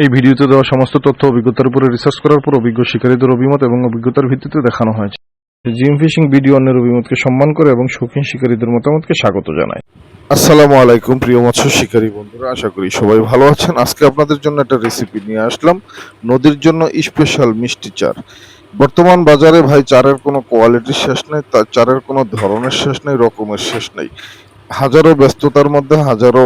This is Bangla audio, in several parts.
এই ভিডিওতে দেওয়া সমস্ত তথ্য অভিজ্ঞতার উপরে রিসার্চ করার পর অভিজ্ঞ শিকারীদের অভিমত এবং অভিজ্ঞতার ভিত্তিতে দেখানো হয়েছে। জিম ফিশিং ভিডিও অন্যের অভিমতকে সম্মান করে এবং শৌখিন শিকারীদের মতামতকে স্বাগত জানায়। আসসালামু আলাইকুম, প্রিয় মৎস্য শিকারী বন্ধুরা, আশা করি সবাই ভালো আছেন। আজকে আপনাদের জন্য একটা রেসিপি নিয়ে আসলাম, নদীর জন্য স্পেশাল মিষ্টি চার। বর্তমান বাজারে ভাই চারের কোনো কোয়ালিটির শেষ নেই চারের কোনো ধরনের শেষ নেই, রকমের শেষ নেই। হাজারো ব্যস্ততার মধ্যে হাজারো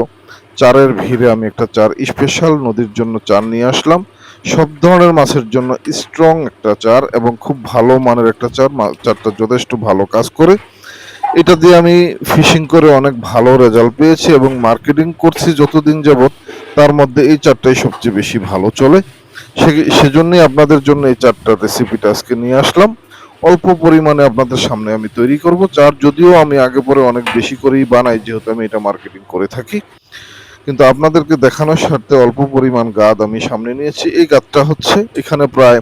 চারের ভিড়ে আমি একটা চার স্পেশাল নদীর জন্য চার নিয়ে আসলাম। সব ধরনের মাছের জন্য স্ট্রং একটা চার এবং খুব ভালো মানের একটা চার। চারটা যথেষ্ট ভালো কাজ করে। এটা দিয়ে আমি ফিশিং করে অনেক ভালো রেজাল্ট পেয়েছি এবং মার্কেটিং করছি যতদিন যাবত তার মধ্যে এই চারটাই সবচেয়ে বেশি ভালো চলে। সেজন্যই আপনাদের জন্য এই চারটা রেসিপিটা আজকে নিয়ে আসলাম। অল্প পরিমাণে আপনাদের সামনে আমি তৈরি করব। চার যদিও আমি আগে পরে অনেক বেশি করেই বানাই, যেহেতু আমি এটা মার্কেটিং করে থাকি। কিন্তু আপনাদেরকে দেখানোর স্বার্থে অল্প পরিমাণ গাদ আমি সামনে নিয়েছি। এই গাদটা হচ্ছে এখানে প্রায়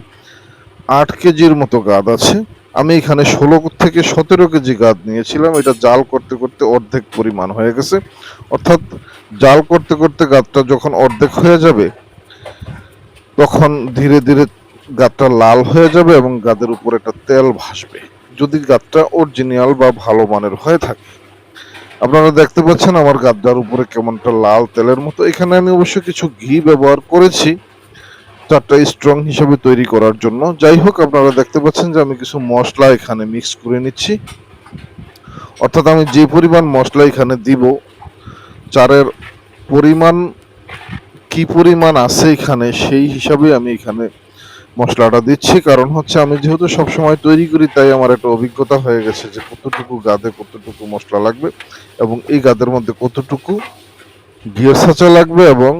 আট কেজির মতো গাদ আছে। আমি এখানে ষোলো থেকে সতেরো কেজি গাদ নিয়েছিলাম। এটা জাল করতে করতে অর্ধেক পরিমাণ হয়ে গেছে। অর্থাৎ জাল করতে করতে গাদটা যখন অর্ধেক হয়ে যাবে, তখন ধীরে ধীরে গাদটা লাল হয়ে যাবে এবং গাদের উপর একটা তেল ভাসবে। যদি গাদটা অরিজিনাল বা ভালো মানের হয়ে থাকে আপনারা দেখতে পাচ্ছেন আমার গাদ্দার উপরে কেমনটা লাল তেলের মতো। এখানে আমি অবশ্য কিছু ঘি ব্যবহার করেছি, চারটা স্ট্রং হিসেবে তৈরি করার জন্য। যাই হোক, আপনারা দেখতে পাচ্ছেন যে আমি কিছু মশলা এখানে মিক্স করে নিচ্ছি। অর্থাৎ আমি যে পরিমাণ মশলা এখানে দিব, চারের পরিমাণ কি পরিমাণ আছে এখানে, সেই হিসাবে আমি এখানে মশলাটা দিচ্ছি, কারণ হচ্ছে আমি যেহেতু সব সময় তৈরি করি, তাই আমার একটা অভিজ্ঞতা হয়ে গেছে যে কতটুকু গাদে কতটুকু মশলা লাগবে এবং এই গাদের মধ্যে কতটুকু ঘিয়ের ছাঁচা লাগবে এবং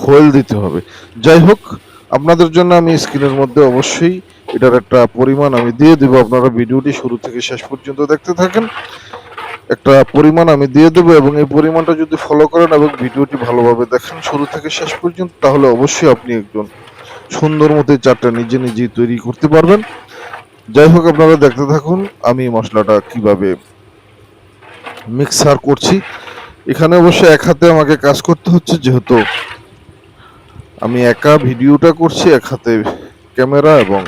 খোল দিতে হবে। যাই হোক, আপনাদের জন্য আমি স্ক্রিনের মধ্যে অবশ্যই এটার একটা পরিমাণ আমি দিয়ে দেবো। আপনারা ভিডিওটি শুরু থেকে শেষ পর্যন্ত দেখতে থাকেন। একটা পরিমাণ আমি দিয়ে দেবো এবং এই পরিমাণটা যদি ফলো করেন এবং ভিডিওটি ভালোভাবে দেখেন শুরু থেকে শেষ পর্যন্ত, তাহলে অবশ্যই আপনি একজন সুন্দর মতো চারটা নিজে নিজেই তৈরি করতে পারবেন। যাই হোক, আপনারা দেখতে থাকুন, আমি মশলাটা কীভাবে মিক্সার করছি। এখানে অবশ্য এক হাতে আমাকে কাজ করতে হচ্ছে, যেহেতু আমি একা ভিডিওটা করছি, এক হাতে ক্যামেরা এবং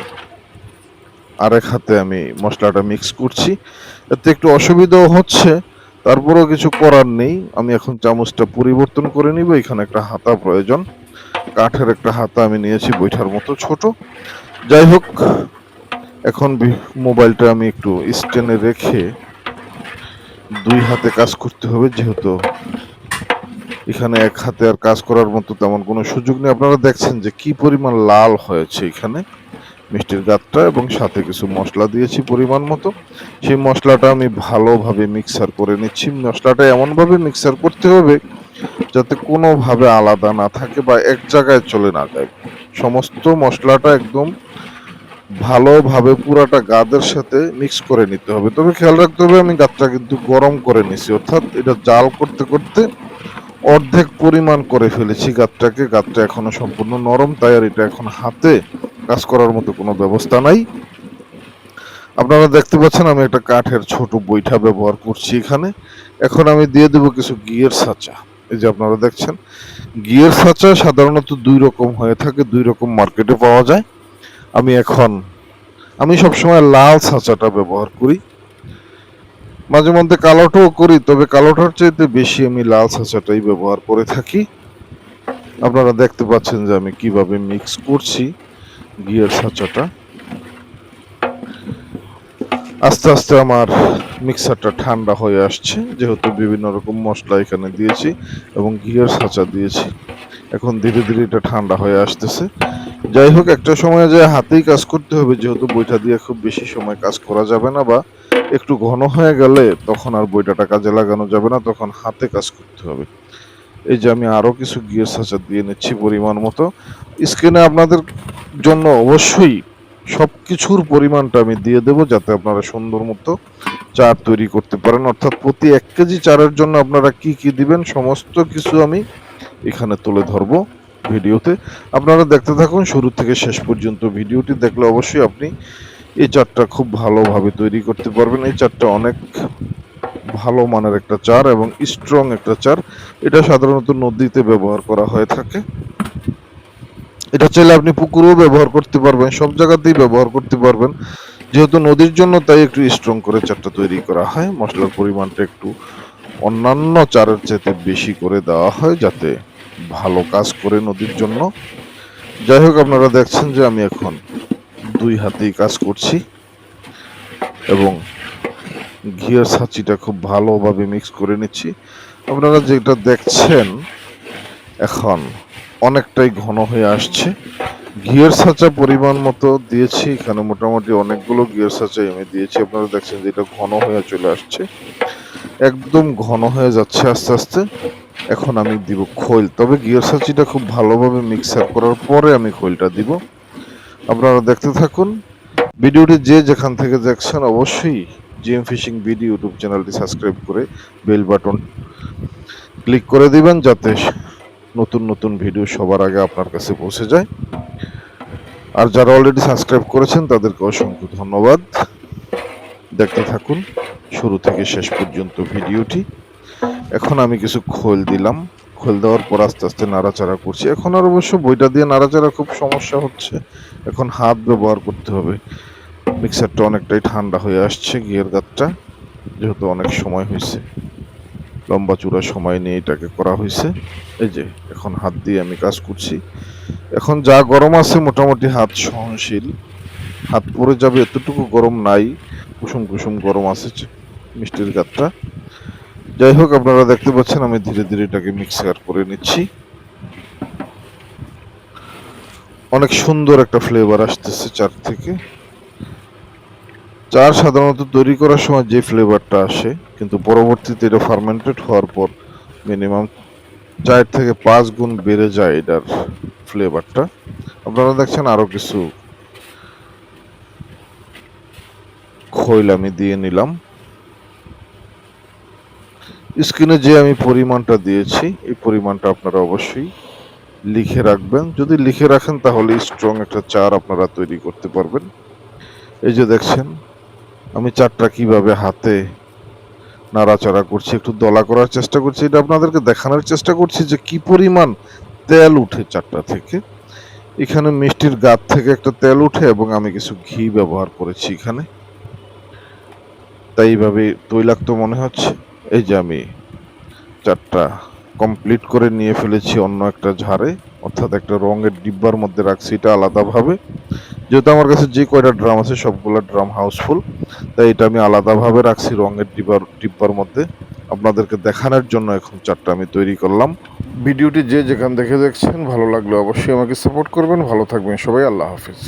আরেক হাতে আমি মশলাটা মিক্স করছি। এতে একটু অসুবিধাও হচ্ছে, তারপরেও কিছু করার নেই। আমি এখন চামচটা পরিবর্তন করে নিব, এখানে একটা হাতা প্রয়োজন। কাঠের একটা হাতা আমি নিয়েছি বৈঠার মতো, ছোট। যাই হোক, এখন মোবাইলটা আমি একটু স্ট্যান্ডে রেখে দুই হাতে কাজ করতে হবে, যেহেতু এখানে এক হাতে আর কাজ করার মতো তেমন কোনো সুযোগ নেই। আপনারা দেখছেন যে কি পরিমাণ লাল হয়েছে এখানে মিষ্টির গাতটা এবং সাথে কিছু মশলা দিয়েছি পরিমাণ মতো। সেই মশলাটা আমি ভালোভাবে মিক্সার করে নিচ্ছি। মশলাটা এমনভাবে মিক্সার করতে হবে যাতে কোনোভাবে আলাদা না থাকে বা এক জায়গায় চলে না যায়। সমস্ত মশলাটা একদম ভালোভাবে পুরাটা গাদের সাথে মিক্স করে নিতে হবে। তবে খেয়াল রাখতে হবে, আমি গাতটা কিন্তু গরম করে নিছি, অর্থাৎ এটা জাল করতে করতে অর্ধেক পরিমাণ করে ফেলেছি গাতটাকে গাতটা এখনও সম্পূর্ণ নরম, তাই আর এটা এখন হাতে কাজ করার মতো কোনো ব্যবস্থা নাই। আপনারা দেখতে পাচ্ছেন আমি একটা কাঠের ছোট বৈঠা ব্যবহার করছি এখানে। এখন আমি দিয়ে দেবো কিছু গিয়ের সাঁচা। এই যে আপনারা দেখছেন, গিয়ের সাঁচা সাধারণত দুই রকম হয়ে থাকে, দুই রকম মার্কেটে পাওয়া যায়। আমি এখন, আমি সবসময় লাল ছাঁচাটা ব্যবহার করি। মাঝে মধ্যে কালোটাও করি, তবে কালোটার চাইতে বেশি আমি লাল ছাঁচাটাই ব্যবহার করে থাকি। আপনারা দেখতে পাচ্ছেন যে আমি কীভাবে মিক্স করছি গিয়ার ছাঁচাটা আস্তে আস্তে আমার মিক্সারটা ঠান্ডা হয়ে আসছে, যেহেতু বিভিন্ন রকম মশলা এখানে দিয়েছি এবং ঘিয়ের ছাঁচা দিয়েছি। এখন ধীরে ধীরে এটা ঠান্ডা হয়ে আসতেছে। যাই হোক, একটা সময় যে হাতেই কাজ করতে হবে, যেহেতু বইটা দিয়ে খুব বেশি সময় কাজ করা যাবে না বা একটু ঘন হয়ে গেলে তখন আর বইটাটা কাজে লাগানো যাবে না, তখন হাতে কাজ করতে হবে। এই যে আমি আরও কিছু গিয়ার সাঁচা দিয়ে নিচ্ছি পরিমাণ মতো। স্ক্রিনে আপনাদের জন্য অবশ্যই সবকিছুর পরিমাণটা আমি দিয়ে দেবো যাতে আপনারা সুন্দর মতো চার তৈরি করতে পারেন। অর্থাৎ প্রতি এক কেজি চারের জন্য আপনারা কি কি দিবেন, সমস্ত কিছু আমি এখানে তুলে ধরবো ভিডিওতে। আপনারা দেখতে থাকুন, শুরু থেকে শেষ পর্যন্ত ভিডিওটি দেখলে অবশ্যই আপনি এই চারটা খুব ভালোভাবে তৈরি করতে পারবেন। এই চারটা অনেক ভালো মানের একটা চার এবং স্ট্রং একটা চার। এটা সাধারণত নদীতে ব্যবহার করা হয়ে থাকে। এটা চাইলে আপনি পুকুরেও ব্যবহার করতে পারবেন, সব জায়গাতেই ব্যবহার করতে পারবেন। যেহেতু নদীর জন্য তাই একটু স্ট্রং করে চারটা তৈরি করা হয়, মশলার পরিমাণটা একটু অন্যান্য চারের চাইতে বেশি করে দেওয়া হয় যাতে ভালো কাজ করে নদীর জন্য। যাই হোক, আপনারা দেখছেন যে আমি এখন দুই হাতেই কাজ করছি এবং ঘিয়ের ছাঁচিটা খুব ভালোভাবে মিক্স করে নিচ্ছি। আপনারা যেটা দেখছেন এখন অনেকটাই ঘন হয়ে আসছে। ঘিয়ের সাঁচা পরিমাণ মতো দিয়েছি। এখানে মোটামুটি অনেকগুলো ঘিয়ের ছাঁচা আমি দিয়েছি। আপনারা দেখছেন যে এটা ঘন হয়ে চলে আসছে। একদম ঘন হয়ে যাচ্ছে আস্তে আস্তে। এখন আমি দিব খৈল। তবে গিয়ার সাঁচিটা খুব ভালোভাবে মিক্সার করার পরে আমি খৈলটা দিব। আপনারা দেখতে থাকুন। ভিডিওটি যে যেখান থেকে দেখছেন অবশ্যই জিএম ফিশিং ভিডিও ইউটিউব চ্যানেলটি সাবস্ক্রাইব করে বেল বাটন ক্লিক করে দিবেন যাতে নতুন নতুন ভিডিও সবার আগে আপনার কাছে পৌঁছে যায়। আর যারা অলরেডি সাবস্ক্রাইব করেছেন, তাদেরকে অসংখ্য ধন্যবাদ। দেখতে থাকুন, শুরু থেকে শেষ পর্যন্ত ভিডিওটি এখন আমি কিছু খোল দিলাম। খোল দেওয়ার পর আস্তে আস্তে নাড়াচাড়া করছি। এখন আর অবশ্য বইটা দিয়ে নাড়াচাড়া খুব সমস্যা হচ্ছে। এখন হাত ব্যবহার করতে হবে। মিক্সারটা অনেকটাই ঠান্ডা হয়ে আসছে গিয়ার গাতটা যেহেতু অনেক সময় হয়েছে। লম্বা চূড়া সময় নিয়ে এটাকে করা হয়েছে। এই যে, এখন হাত দিয়ে আমি কাজ করছি। এখন যা গরম আছে মোটামুটি হাত সহনশীল। হাত পরে যাবে এতটুকু গরম নাই। কুসুম কুসুম গরম আছে মিষ্টির গাতটা। যাই হোক, আপনারা দেখতে পাচ্ছেন আমি ধীরে ধীরে এটাকে মিক্সার করে নিচ্ছি। অনেক সুন্দর একটা ফ্লেভার আসতেছে চার থেকে। চার সাধারণত তৈরি করার সময় যে ফ্লেভারটা আসে, কিন্তু পরবর্তীতে এটা ফার্মেন্টেড হওয়ার পর মিনিমাম চার থেকে পাঁচ গুণ বেড়ে যায় এটার ফ্লেভারটা আপনারা দেখছেন আরও কিছু খৈল আমি দিয়ে নিলাম। স্ক্রিনে যে আমি পরিমাণটা দিয়েছি, এই পরিমাণটা আপনারা অবশ্যই লিখে রাখবেন। যদি লিখে রাখেন তাহলে স্ট্রং একটা চার আপনারা তৈরি করতে পারবেন। এই যে দেখছেন আমি চারটা কীভাবে হাতে নাড়াচাড়া করছি, একটু দলা করার চেষ্টা করছি, এটা আপনাদেরকে দেখানোর চেষ্টা করছি যে কি পরিমাণ তেল উঠে চারটা থেকে। এখানে মিষ্টির গাত থেকে একটা তেল উঠে এবং আমি কিছু ঘি ব্যবহার করেছি এখানে। তাই এইভাবে তৈলাক্ত মনে হচ্ছে। এই যে আমি চারটা কমপ্লিট করে নিয়ে ফেলেছি অন্য একটা ঝাড়ে, অর্থাৎ একটা রঙের ডিব্বার মধ্যে রাখছি, এটা আলাদাভাবে। যেহেতু আমার কাছে যে কয়টা ড্রাম আছে, সবগুলো ড্রাম হাউসফুল তাই এটা আমি আলাদাভাবে রাখছি রঙের ডিব্বার ডিব্বার মধ্যে। আপনাদেরকে দেখানোর জন্য এখন চারটা আমি তৈরি করলাম। ভিডিওটি যে যেখান দেখে দেখছেন, ভালো লাগলে অবশ্যই আমাকে সাপোর্ট করবেন। ভালো থাকবেন সবাই, আল্লাহ হাফিজ।